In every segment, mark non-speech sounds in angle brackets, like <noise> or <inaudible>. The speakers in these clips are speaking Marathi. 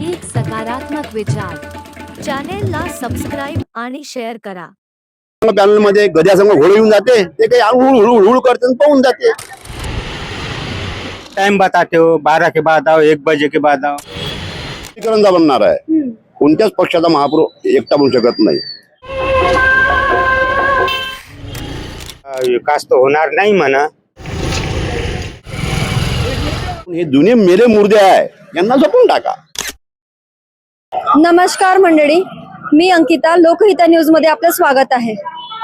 एक सकारात्मक विचार. चॅनेलला सबस्क्राईब आणि शेअर करा. पॅनलमध्ये गद्यासंग घोडे येऊन जाते ते काही हुळ हुळ हुळ करते आणि पळून जाते. टाइम बताते हो बारह के बाद आओ एक बजे के बाद आओ. करंजा बनणार आहे. कोणत्याच पक्षाचा महापुरुष एकटा बनू शकत नाही. अ, विकास तो होणार नाही म्हणा. हे जुने मेरे मुर्दे आहे यांना जपून टाका. नमस्कार मंडळी मी अंकिता लोकहिता न्यूजमध्ये आपलं स्वागत आहे.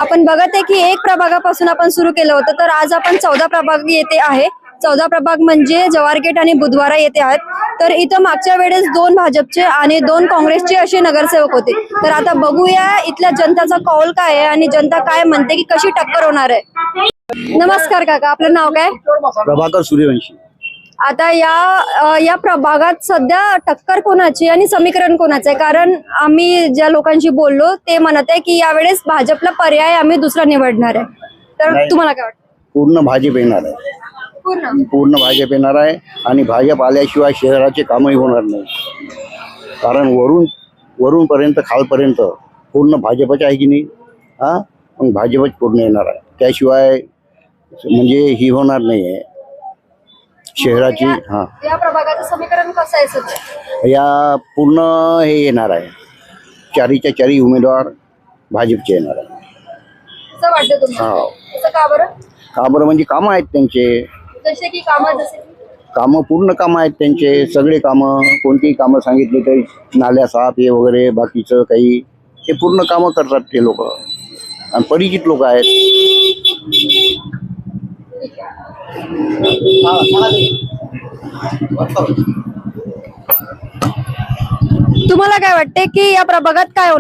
आपण बघत आहे की एक प्रभागापासून आपण सुरू केलं होतं तर आज आपण चौदा प्रभाग येथे आहे. चौदा प्रभाग म्हणजे जवारगेट आणि बुधवारा येथे आहेत. तर इथं मागच्या वेळेस दोन भाजपचे आणि दोन काँग्रेसचे असे नगरसेवक होते. तर आता बघूया इथल्या जनताचा कौल काय आहे आणि जनता काय म्हणते की कशी टक्कर होणार आहे. नमस्कार काका आपलं नाव काय? प्रभाकर सूर्यवंशी. आता या या प्रभागात सध्या टक्कर कोणाची आणि समीकरण कोणाचं आहे? कारण आम्ही ज्या लोकांशी बोललो ते म्हणत आहे की यावेळेस भाजपला पर्याय आम्ही दुसरा निवडणार आहे. तर. तुम्हाला काय वाटतं? पूर्ण भाजप येणार आहे. पूर्ण? पूर्ण भाजप येणार आहे आणि भाजप आल्याशिवाय शहराचे कामही होणार नाही. कारण वरून वरूनपर्यंत खालपर्यंत पूर्ण भाजपच आहे की नाही? हा? मग भाजपच पूर्ण येणार आहे. त्याशिवाय म्हणजे ही होणार नाही आहे शहराची हा. या प्रभागाचं समीकरण कसं आहे सध्या? या पूर्ण हे येणार आहे. चारीच्या चारी उमेदवार भाजपचे येणार आहे असं वाटतं तुम्हाला हा. का बरं? का बरं म्हणजे कामं आहेत त्यांचे. जसे की कामं जसे की? कामं पूर्ण कामं आहेत त्यांचे. सगळे कामं कोणतीही कामं सांगितली तरी नाल्या साफ हे वगैरे बाकीचं काही. हे पूर्ण कामं करतात ते लोक. आणि परिचित लोक आहेत. तुम्हाला काय वाटते की या प्रभागात काय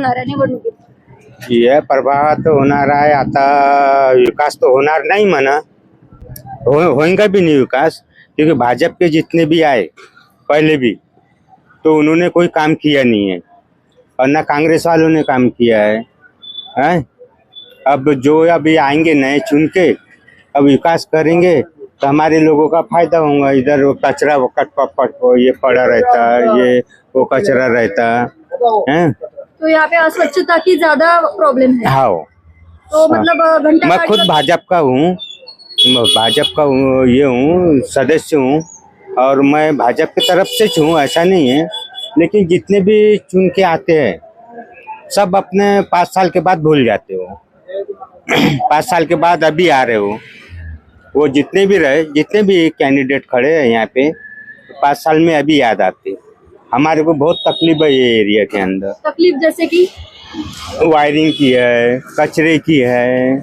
होणार आता विकास तो होणार नहीं मना हो, भी नहीं विकास? क्योंकि भाजपा के जितने भी आए पहले भी तो उन्होंने कोई काम किया नहीं है। और ना कांग्रेस वालों ने काम किया है हैं? अब जो अभी आएँगे नए चुन के अब विकास करेंगे तो हमारे लोगों का फ़ायदा होगा। इधर वो कचरा वो कट पट ये पड़ा रहता है ये वो कचरा रहता है? तो यहाँ पे अस्वच्छता की ज़्यादा प्रॉब्लम है। हाँ। तो मतलब घंटा मैं खुद भाजपा का हूँ। भाजपा का ये हूँ सदस्य हूँ और मैं भाजपा की तरफ़ से हूँ ऐसा नहीं है। लेकिन जितने भी चुन के आते हैं सब अपने पाँच साल के बाद भूल जाते हो। <clears throat> पाँच साल के बाद अभी आ रहे हो। वो जितने भी रहे जितने भी कैंडिडेट खड़े हैं यहाँ पे पाँच साल में अभी याद आते हमारे को बहुत तकलीफ़ है ये एरिया के अंदर। तकलीफ़ जैसे कि? वायरिंग की है कचरे की है,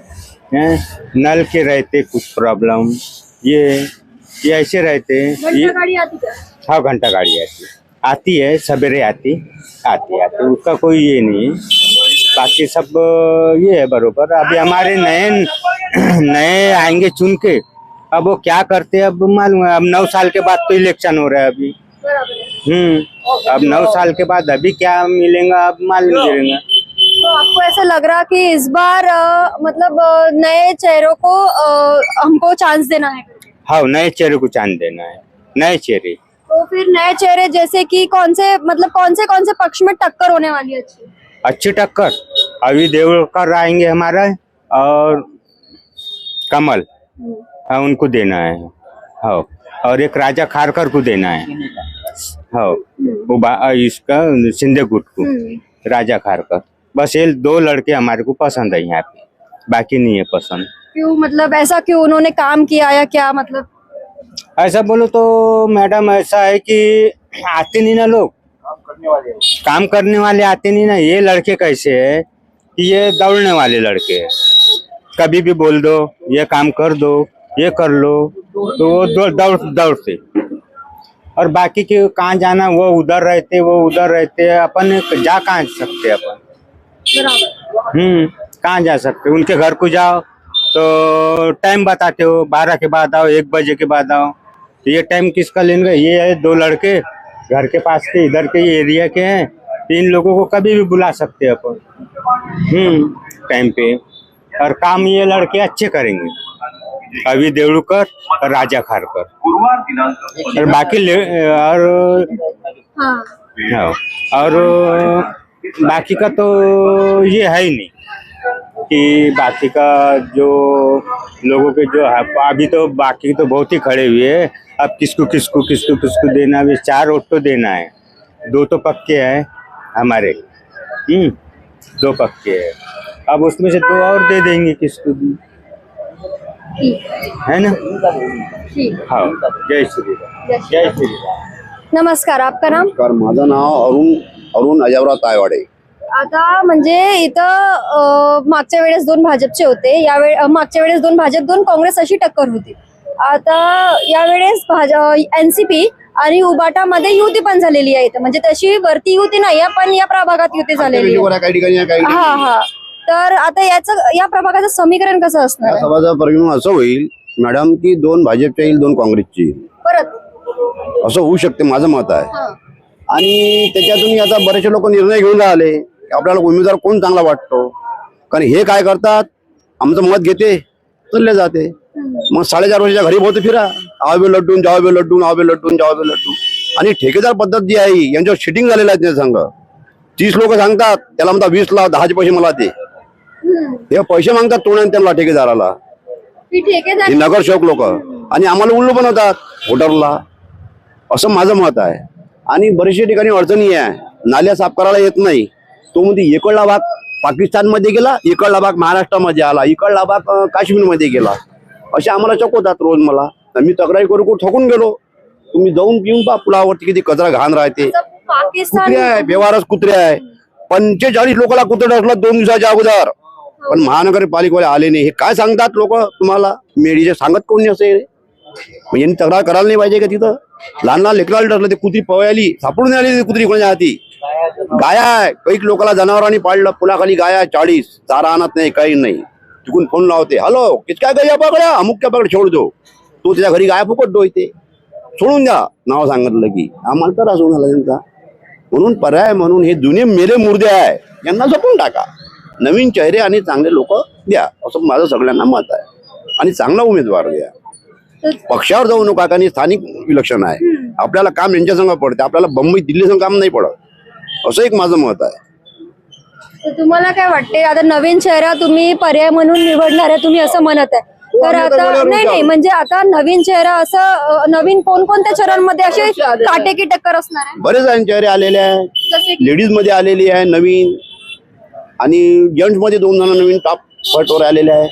हैं? नल के रहते कुछ प्रॉब्लम ये ये ऐसे रहते ये घंटा गाड़ी आती क्या? हाँ घंटा गाड़ी आती आती है सवेरे आती आती आती उसका कोई ये नहीं है। बाकी सब ये है बरोबर। अभी हमारे नए <clears throat> नए आएँगे चुन के। अब वो क्या करते हैं अब मालूम है अब नौ साल के बाद तो इलेक्शन हो रहा है अभी। हम्म अब नौ साल के बाद अभी क्या मिलेगा अब मालूम मिलेगा तो आपको ऐसा लग रहा कि इस बार अ, मतलब नए चेहरों को अ, हमको चांस देना है? हाँ नए चेहरे को चांस देना है। नए चेहरे। तो फिर नए चेहरे जैसे कि कौन से मतलब कौन से कौन से पक्ष में टक्कर होने वाली है अच्छी टक्कर। अभी देवकर आएँगे हमारा और कमल हाँ उनको देना है। हाँ और एक राजा खारकर को देना है। हाँ वो इसका सिंधे गुट को राजा खारकर। बस ये दो लड़के हमारे को पसंद है यहाँ पे। बाकी नहीं है पसंद। क्यों मतलब ऐसा क्यों? उन्होंने काम किया या क्या मतलब? ऐसा बोलो तो मैडम ऐसा है कि आते नहीं ना लोग। काम करने वाले आते नहीं ना ये लड़के कैसे है कि ये दौड़ने वाले लड़के हैं? कभी भी बोल दो ये काम कर दो ये कर लो तो वो दौड़ दौड़ दौड़ते। और बाकी के कहाँ जाना वो उधर रहते वो उधर रहते अपन जा कहाँ सकते अपन? हम्म कहाँ जा सकते? उनके घर को जाओ तो टाइम बताते हो बारह के बाद आओ एक बजे के बाद आओ। तो ये टाइम किसका लेंगे ये है दो लड़के। घर के पास के इधर के एरिया के हैं तो इन लोगों को कभी भी बुला सकते हैं अपन। हम्म टाइम पे। और काम ये लड़के अच्छे करेंगे। अभी देवड़ूकर और राजा खारकर। और बाकी और हाँ। हाँ, और बाकी का तो ये है ही नहीं कि बाकी का जो लोगों के जो है अभी तो बाकी तो बहुत ही खड़े हुए हैं। अब किसको किसको किसको किसको देना है? चार वोट तो देना है। दो तो पक्के हैं हमारे। हम्म दो पक्के हैं। अब उसमें से दो और दे देंगे किसको भी। है ना? हाँ जय श्री राम। जय श्री राम। नमस्कार आपका नाम? नमस्कार माझं नाव अरुण अरुण अजावराव तायवाडे. आता म्हणजे इथं मागच्या वेळेस दोन भाजपचे होते. यावेळे मागच्या वेळेस दोन भाजप दोन काँग्रेस अशी टक्कर होती. आता यावेळेस भाज एनसीपी आणि उबाटामध्ये युती पण झालेली आहे. म्हणजे तशी वरती युती नाही पण या प्रभागात युती झालेली आहे. काही ठिकाणी आहे, काही हा हा. तर आता याचं या प्रभागाचं समीकरण कसं असणार या आहे? सभाचा परिणाम असं होईल मॅडम की दोन भाजपच्या येईल दोन काँग्रेसची येईल? परत. असं होऊ शकते माझं मत आहे. हा. आणि त्याच्यातून आता बरेचसे लोक निर्णय घेऊन राहिले की आपल्याला उमेदवार कोण चांगला वाटतो? कारण हे काय करतात? आमचं मत घेते चालले जाते. मग साडेचार वर्षाच्या घरी बहुत फिरा. आवे लड्डून जावे लड्डून आवे लड्डून जावे लड्डू. आणि ठेकेदार पद्धत जी आहे यांच्यावर शिटिंग झालेलं आहे संघ. तीस लोक सांगतात त्याला म्हणतात वीस लाख दहाचे पैसे मला दे. हे पैसे मागतात तोंडाने त्यांना ठेकेदाराला. ही ठेकेदार हे नगरसेवक लोक. आणि आम्हाला उल्लू बनवतात व्होटरला असं माझं मत आहे. आणि बरेचशा ठिकाणी अडचणी आहे. नाल्या साफ करायला येत नाही. तो म्हणजे इकडला भाग पाकिस्तानमध्ये गेला इकडला भाग महाराष्ट्रामध्ये आला इकडला भाग काश्मीरमध्ये गेला. असे आम्हाला चकवतात रोज मला. मी तक्रारी करू करू थकून गेलो. तुम्ही जाऊन पिऊन पा पुलावरती किती कचरा घाण राहते. कुत्रे आहे व्यवहारच कुत्रे आहे. पंचेचाळीस लोकांना कुत्रे डसलं दोन दिवसाच्या अगोदर. पण महानगरपालिकेवाले आले नाही. हे काय सांगतात लोक तुम्हाला? मेडीचे सांगत कोणी असे? यांनी तक्रार करायला नाही पाहिजे का तिथं? लहान लहान लेकराला डसलं ते कुत्री पवळली सापडून आली ती कुत्री कोणाच्या हाती? गाया आहे. काही लोकांना जनावरांनी पाळलं पुलाखाली गाया चाळीस. चारा आणत नाही काही नाही. तिकून फोन लावते. हॅलो कितक्या गया पकड्या अमुक क्या पकड छोड दो. तो त्याच्या घरी गाया फुकट दो इथे सोडून द्या. नाव सांगितलं की. आम्हाला त्रास होऊन आला त्यांचा म्हणून पर्याय म्हणून हे जुने मेले मुर्दे आहे. यांना जपून टाका. नवीन चेहरे आणि चांगले लोक द्या. असं माझं सगळ्यांना मत आहे. आणि चांगला उमेदवार द्या. पक्षावर जाऊ नका कारण हे स्थानिक विलक्षण आहे. आपल्याला काम यांच्या संग पडते. आपल्याला बंबई दिल्ली संग काम नाही पडत. असं एक माझं मत आहे. तर तुम्हाला काय वाटते आता नवीन चेहरा तुम्ही पर्याय म्हणून निवडणार आहे तुम्ही असं म्हणत आहे. तर आम्ही तर आता नाही नाही. म्हणजे आता नवीन चेहरा असं अं, नवीन कोणकोणत्या चेहऱ्यांमध्ये असे काटेकी टक्कर असणार आहे? बरेच आहे चेहरे आलेले आहे. जसे की? लेडीजमध्ये आलेली आहे नवीन. आणि जेंट्समध्ये दोन जण नवीन टॉप फटवर आलेले आहे.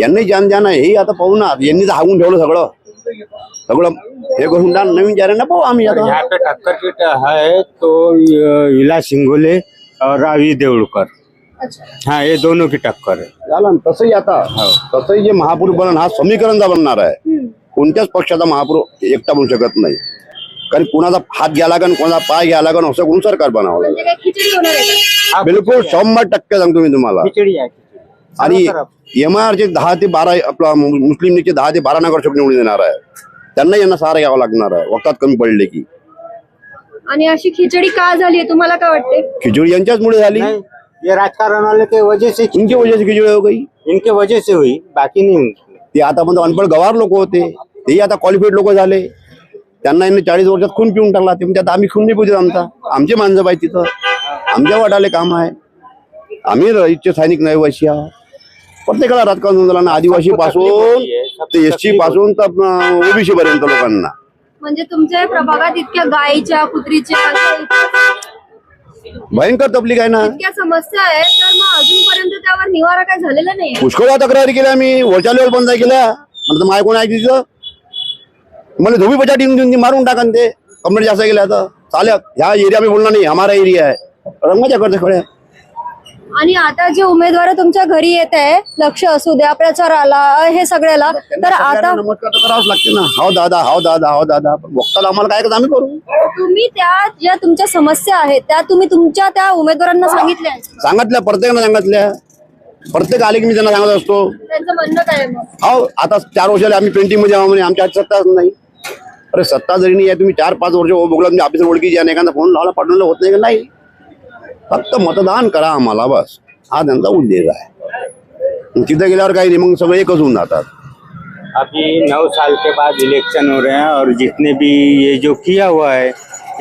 यांनी जान जान आहे हे आता पाहू ना. यांनी तर हागून ठेवलं सगळं. सगळं हे करून टाक, नवीन चेहऱ्यांना पाहू आम्ही आता. यहाँ पे टक्कर की ट- है तो ये इला सिंगोले और रावी अच्छा. हाँ ये दोनों की टक्कर है झालं ना तसंही आता तसंही जे महापुरुष बनन हा समीकरणचा बनणार आहे. कोणत्याच पक्षाचा महापुरुष एकटा बनू शकत नाही. कारण कुणाचा हात घ्या लागन कोणाचा पाय घ्या लागन असं करून सरकार बनावं लागेल. म्हणजे? हाँ, बिलकुल शंभर टक्के सांगतो मी तुम्हाला. है आणि। एम आय चे दहा ते बारा आपला मुस्लिम लीगचे दहा ते बारा नगरसेवक निवडून देणार आहे. त्यांना यांना सारा घ्यावं लागणार आहे. वक्तात कमी पडले की. आणि अशी खिचडी का झाली आहे? तुम्हाला काय वाटते? खिचडी यांच्याचमुळे झाली. नहीं ये राजकारण वाले के वजह से इनकी वजह से खिचडी हो गई. इनके वजह से हुई बाकी नहीं हुई. ते आतापर्यंत अनपढ गवार लोक होते. तेही आता क्वालिफाईड लोक झाले. त्यांना यांनी चाळीस वर्षात खून पिऊन टाकला. ते म्हणतात आम्ही खून नाही पिऊ देत आमचा. आमचे माणसं पाहिजे तिथं. आमच्या वाटाले काम आहे. आम्ही इच्छे सैनिक रहिवासी आहोत. प्रत्येकाला राजकारण झालं ना. आदिवासी पासून ते एस सी पासून तर ओबीसी पर्यंत लोकांना. म्हणजे तुमच्या प्रभागात इतक्या गायीच्या कुत्रीच्या भयंकर तबलीग आहे ना? इतक्या समस्या आहेत तर मग अजूनपर्यंत त्यावर निवारा काय झालेला नाही पुष्कळ तक्रारी केल्या मी वरच्या लेवल बंद केल्या. म्हणलं माय कोण आहे तिथं. मला धोबी बचा टीम देऊन मारून टाकन ते. कंप्लेंट जास्त गेल्या तर. चालेल ह्या एरिया मी बोलणार नाही हमारा एरिया आहे. रंगाच्या करते खड्या आणि आता जे उमेदवार तुमच्या घरी येत आहे लक्ष असू द्या प्रचाराला हे सगळ्याला तर आता नमस्कार तर करावंच लागते ना. हाव दादा हाव दादा हाव दादा. पण वक्ताला आम्हाला काय आम्ही करू. तुम्ही त्या ज्या तुमच्या समस्या आहेत त्या तुम्ही तुमच्या त्या उमेदवारांना सांगितल्या आहेत. सांगितल्या प्रत्येकानं सांगितल्या. प्रत्येक आले की मी त्यांना सांगत असतो. त्यांचं म्हणणं काय आहे मग? हाव आता चार वर्षाला आम्ही पेंटिंगमध्ये आहो म्हणे. आमच्या हाती सत्ताच नाही. अरे सत्ता जरी नाही आहे तुम्ही चार पाच वर्ष बघला तुम्ही ऑफिसर ओळखीची आहे एखादा फोन लावला पाठवलं होत नाही का? नाही. फक्त मतदान करा आम्हाला, बस. हा त्यांचा उद्देश आहे. तिथे गेल्यावर काही नाही, मग सगळं एकच होऊन जातात. अभी नौ साल के बाद इलेक्शन हो रहे हैं और जितने भी ये जो किया हुआ है,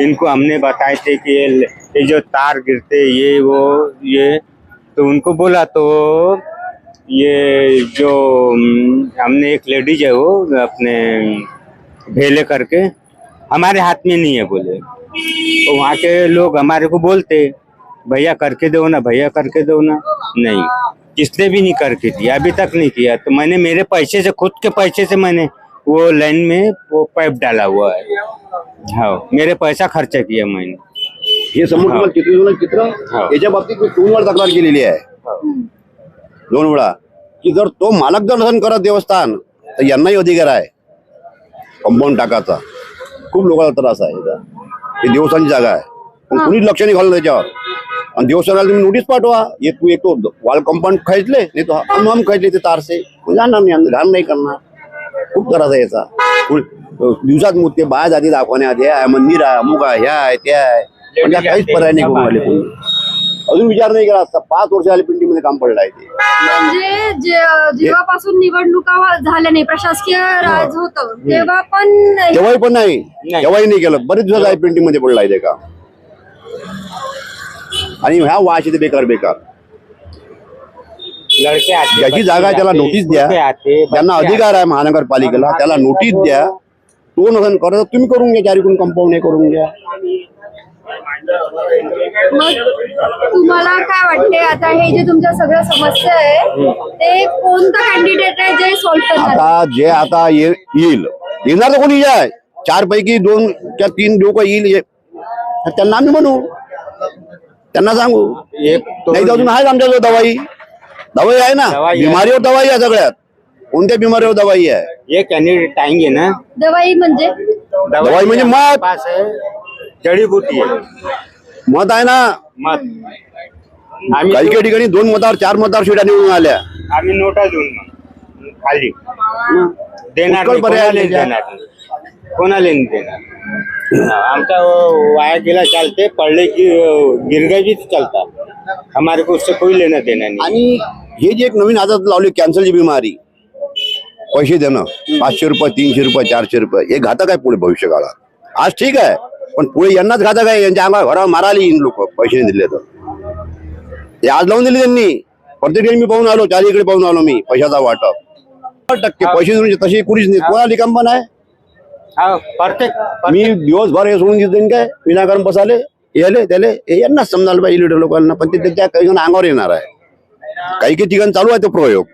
इनको हमने बताए थे कि ये जो तार गिरते, ये वो, ये तो उनको बोला तो ये जो हमने एक लेडीज़ है वो, अपने भेले करके, हमारे हाथ में नहीं है बोले। तो वहाँ के लोग हमारे को बोलते। भैया करके दो ना भैया करके दो ना। नहीं किसने भी नहीं करके दिया अभी तक नहीं किया। तो मैंने मेरे पैसे से खुद के पैसे से मैंने वो लाइन में वो पाइप डाला हुआ है। हाँ मेरे पैसा खर्चा किया मैंने। हे। समोर तुम्हाला चित्र दिलं ना चित्र. याच्या बाबतीत मी दोन वेळा तक्रार केलेली आहे दोन वेळा की जर तो मालक जर नसेल करत देवस्थान तर यांनाही अधिकार आहे. कंपाऊंड टाकाचा खूप लोकांचा त्रास आहे. याचा. ही देवस्थानची जागा आहे. पण कुणीच लक्ष नाही घाललं त्याच्यावर. आणि देवस्थानाला तुम्ही नोटीस पाठवा. एक तू एक तो वॉल कंपाऊंड खेचले नाही तो हम हम खेचले ते तारसे. कोणी जाणार नाही अंदर, घाण नाही करणार. खूप त्रास आहे याचा. दिवसात मग ते बाया जाती दाखवण्यात. हे आहे मंदिर आहे अमुक आहे ह्या आहे त्या आहे. पण त्या काहीच पर्याय नाही करून राहिले कोणी. अजून विचार नाही केला असता. पाच वर्ष झाले पिंडी मध्ये काम पडलं आहे ते. म्हणजे जे- जेव्हापासून निवडणुका वा- झाल्या नाही प्रशासकीय राज होतं तेव्हा पण तेव्हाही पण नाही. नाही. तेव्हाही नाही केलं. बरेच दिवस आहे पेंटिंगमध्ये पडलं आहे ते काम. आणि ह्या वाश येते बेकार बेकार. लड़के आते ज्याची जागा आहे त्याला नोटीस द्या. त्यांना अधिकार आहे महानगरपालिकेला त्याला नोटीस द्या. तो नसेल करत तर तुम्ही करून घ्या चारी कोण कंपाऊंड हे करून घ्या. मग तुम्हाला काय वाटते आता हे जे तुमच्या सगळ्या समस्या आहे ते कोणतं कॅन्डिडेट आहे जे सॉल्व्ह करणार? आता जे आता ये- येईल. येणार तर कोणी आहे? चार पैकी दोन किंवा तीन लोक येईल. ये- तर त्यांना आम्ही म्हणू. त्यांना सांगू. एक तो नाही तर अजून आहे आमच्याजवळ दवाई. दवाई आहे ना. दवाई आहे. बिमारीवर दवाई आहे सगळ्यात. कोणत्या बिमारीवर दवाई आहे? ये कैंडिडेट आएंगे ना. दवाई म्हणजे? दवाई म्हणजे मत. पास है जड़ी बूटी है मत आहे ना. मत आम्ही काही काही ठिकाणी दोन मतावर चार मतावर शिटा निवडून आल्या. आम्ही नोटा देऊन मग खाली देणार पुष्कळ पर्याय कोणाला नाही. देणार नाही. कोणाला नाही देणार. आमचा वाया गेला चालते पडले की अं, गिर गए भी तो चलता. हमारे को उससे कोई लेना देना नहीं. आणि हे जे एक नवीन आदत लावली कॅन्सरची बिमारी पैसे देणं पाचशे रुपये तीनशे रुपये चारशे रुपये हे घातक आहे पुढे भविष्य काळात आज ठीक आहे पण पुढे यांनाच घातक आहे यांच्या अंगावर घरावर मारायला येईन लोक पैसे नाही दिले तर. ते आज लावून दिले त्यांनी. प्रत्येक मी पाहून आलो चारी इकडे पाहून आलो मी पैशाचा वाटप. टक्के पैसे देऊन तशी कुणीच नाही. कोणाला रिकाम पण आहे? हाँ प्रत्येक मी दिवसभर हे सोडून देतो काय? विनाकारण बसाले याले त्याले हे यांनाच समजायला पाहिजे लिडर लोकांना पण ते त्या काही जण अंगावर येणार आहे. काही काही ठिकाणी चालू आहे तो प्रयोग.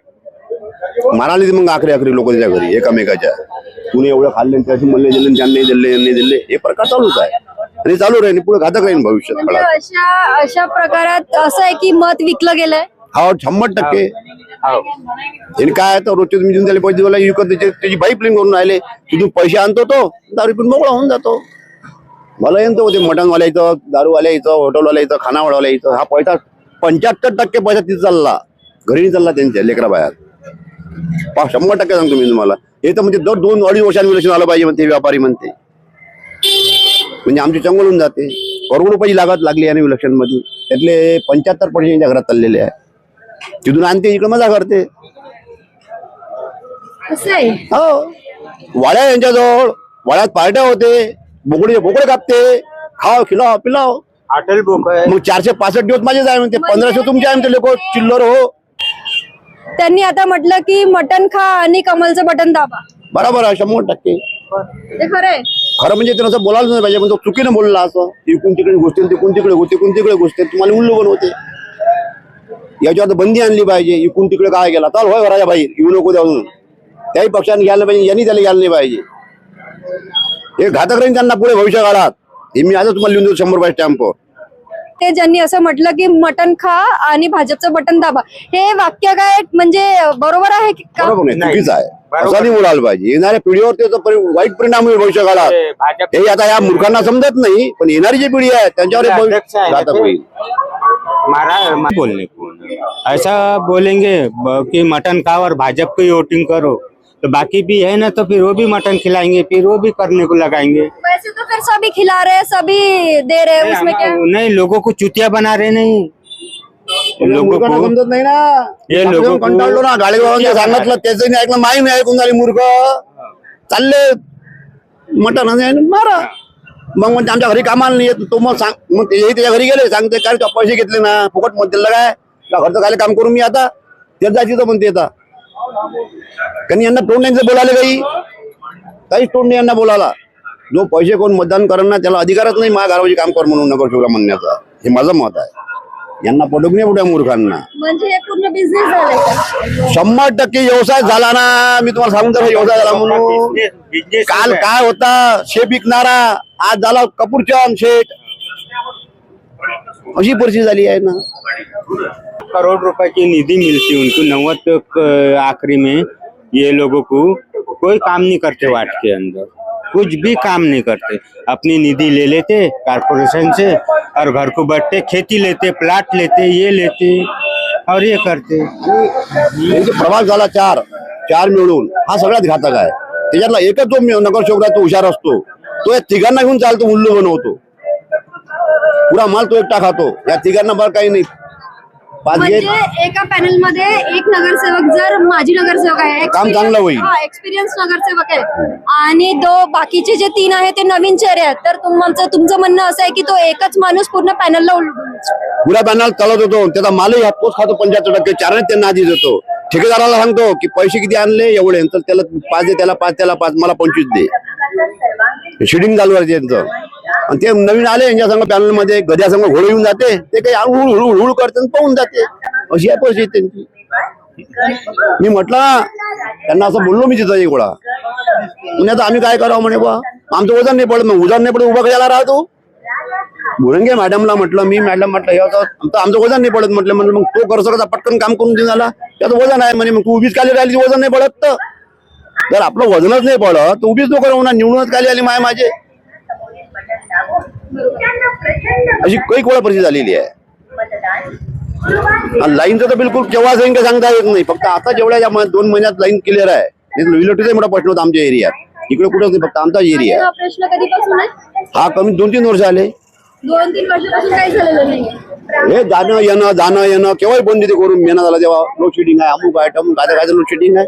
माराले मग आखरी आखरी लोक त्याच्या घरी एकामेकाच्या. कुणी एवढं खाल्ले त्याची म्हणले दिले त्यांनी दिले यांनी दिले हे प्रकार चालूच आहे. आणि चालू राहील पुढे घातक राहील भविष्यात. म्हणजे. अशा अशा प्रकारात असं आहे की मत विकलं गेलंय? हा शंभर टक्के. आणि काय तर रोजचे तुम्ही देऊन त्याला पैसे दिला विकत त्याची त्याची बाई प्लेन करून राहिले तिथून पैसे आणतो तो दारू पिऊन मोकळा होऊन जातो मला येतो ते मटनवाल्या इथं दारूवाल्या इथं हॉटेलवाल्या इथं खानावळवाल्या इथं हा पैसा पंच्याहत्तर टक्के पैसा तिथे चालला घरी चालला त्यांच्या लेकरा बाहेर पा शंभर टक्के सांगतो मी तुम्हाला हे तर म्हणजे दर दोन अडीच वर्षांनी विलक्षण आलं पाहिजे म्हणते व्यापारी म्हणते म्हणजे आमची चंगल होऊन जाते करोड रुपयाची लागत लागली आहे विलक्षणमध्ये मध्ये त्यातले पंच्याहत्तर पर्सेंट यांच्या घरात चाललेले आहे तिथून आणते इकडे मजा करते. हो. वाड्या यांच्याजवळ वाड्यात पार्ट्या होते बोकडे बोकडे कापते खाव खिलाव पिलाव अटल बुक मग चारशे पासष्ट दिवस माझेच आहे म्हणते पंधराशे तुमचे आहे म्हणते लोक चिल्लर हो. त्यांनी आता म्हटलं की मटन खा आणि कमलचं बटन दाबा. बरोबर आहे शंभर टक्के. ते खरंय खरं म्हणजे त्यानं असं बोलायला नाही पाहिजे तो चुकीनं बोलला असं. इकून तिकडे गोष्टी तिकून तिकडे गोष्टी इकून तिकडे गोष्टी तुम्हाला उल्लंघन होते याच्यावर बंदी आणली पाहिजे. इकून तिकडे काय गेला चाल होय घराच्या बाहेर येऊ नको द्यावून त्याही पक्षाने घ्यायला पाहिजे यांनी त्याला घ्यायला नाही पाहिजे. हे घातक राहील त्यांना पुढे भविष्य काळात हे मी आजच तुम्हाला लिहून देतो शंभर रुपये स्टॅम्प ते ज्यांनी असं म्हटलं की मटन खा आणि भाजपचं बटन दाबा. हे वाक्य काय म्हणजे बरोबर आहे की का? बरोबर नाही नाही. चुकीचं आहे. बरोबर. असं नाही बोलायला पाहिजे. येणाऱ्या पिढीवर त्याचा परि- वाईट परिणाम होईल भविष्य काळात भाजपा हे आता या मूर्खांना समजत नाही पण येणारी जी पिढी आहे त्यांच्यावर हे भविष्य घातक. होईल. मारा बोलने को ऐसा बोलेंगे कि मटन खाओ और भाजपा को वोटिंग करो। तो बाकी भी है ना तो फिर वो भी मटन खिलाएँगे फिर वो भी करने को लगाएँगे। वैसे तो फिर सभी खिला रहे हैं सभी दे रहे हैं उसमें क्या? नहीं, लोगों को चुतिया बना रहे नहीं। लोगों को नाही ना। हे लोकं- कंटाळलो ना गाडीवाल्यांचं सांगितलं त्याचं नाही ऐकलं माही नाही ऐकून झाली मूर्ख चालले मटण मारा। मग म्हणते आमच्या घरी कामाला नाही येत. तो मग सांग मग तेही त्याच्या घरी गेले सांगते काय तू पैसे घेतले ना फुकटमध्ये काय? का घरचं काय काम करू मी आता. ते जायची तर म्हणते आता कारण यांना तोंड नाही बोलायला काही? काहीच तोंड नाही यांना बोलायला. जो पैसे कोण मतदान करणार ना त्याला अधिकारच नाही माझ्या गावाची काम कर म्हणून नगरसेवकला म्हणण्याचा. हे माझं मत आहे. यांना पडूक नाही पुढ्या मूर्खांना? म्हणजे हे पूर्ण बिझनेस झालाय का? शंभर टक्के व्यवसाय झाला ना. मी तुम्हाला सांगून तर व्यवसाय झाला म्हणून. काल काय होता? शेप विकणारा आज झाला कपूरचंद शेठ. अशी परिस्थिती झाली आहे ना. करोड़ रुपए की निधि मिलती उनको अ, आखिरी में ये लोगों को कोई काम नहीं करते वार्ड के अंदर. कुछ भी काम नहीं करते। अपनी निधि ले लेते कारपोरेशन से और घर को बैठते खेती लेते प्लाट लेते ये लेते और ये करते। प्रवास झाला चार चार मिळून हा सगळ्यात घातक आहे. त्याच्यातला एकच जो मी- नगरसेवक आहे तो हुशार असतो. तो या तिघांना घेऊन चालतो उल्लू बनवतो. पुरा माल तो एकटा खातो. या तिघांना बरं काही नाही. म्हणजे एका पॅनलमध्ये एक नगरसेवक जर माजी नगरसेवक आहे काम चांगलं होईल. एक्सपिरियन्स नगरसेवक आहे. आणि दो बाकीचे जे तीन आहे ते नवीन चेहरे आहेत. तर तुमचं तुमचं म्हणणं असं आहे की तो एकच माणूस पूर्ण पॅनलला पुरा बॅनर चालत होतो. त्याचा मालही हातपोच खातो. पंच्याहत्तर टक्के चारने त्यांना आधी देतो. ठेकेदाराला सांगतो की पैसे किती आणले एवढे. तर त्याला पाच दे त्याला पाच त्याला पाच. मला पंचवीस दे. शिडिंग चालू आहे त्यांचं. आणि ते नवीन आले यांच्या संघ पॅनलमध्ये गद्या संघ घोडे येऊन जाते ते काही हळू करते पाहून जाते. अशी आहे परिस्थिती त्यांची. मी म्हटलं त्यांना असं बोललो मी तिथं एक वेळा. आता आम्ही काय करावं म्हणे बा? आमचं वजन नाही पडत मग वजन नाही पडत उभा कशाला राहतो भुरंगे मॅडमला म्हटलं मी मॅडम म्हटलं हे होतं आमचं आमचं वजन नाही पडत म्हटलं म्हणलं मग तो करत करता पटकन काम करून देऊन झाला त्याचं वजन आहे म्हणे मग तू उभीच खाली राहिली वजन नाही पडत तर. आपलं वजनच नाही पडत तर उभीच तो होणार निवडूनच खाली आली माय माझे. अशी काही कोळा परिस्थिती झालेली आहे. लाईनचं तर बिलकुल केव्हा जाईन का सांगता येत नाही. फक्त आता जेवढ्या या म- दोन महिन्यात लाईन क्लिअर आहे विलोटीचा मोठा प्रश्न होता आमच्या एरियात इकडे कुठंच नाही फक्त आमचाच एरिया आहे. हा आहे हा कमी दोन तीन वर्ष आले दोन तीन वर्षापासून काही झालेलं नाही हे जाणं येणं जाणं येणं केव्हाही बंद तिथे करून मेना झाला तेव्हा लोड शेडिंग आहे. अमुक आहे टमुक काय काय लोड शेडिंग आहे.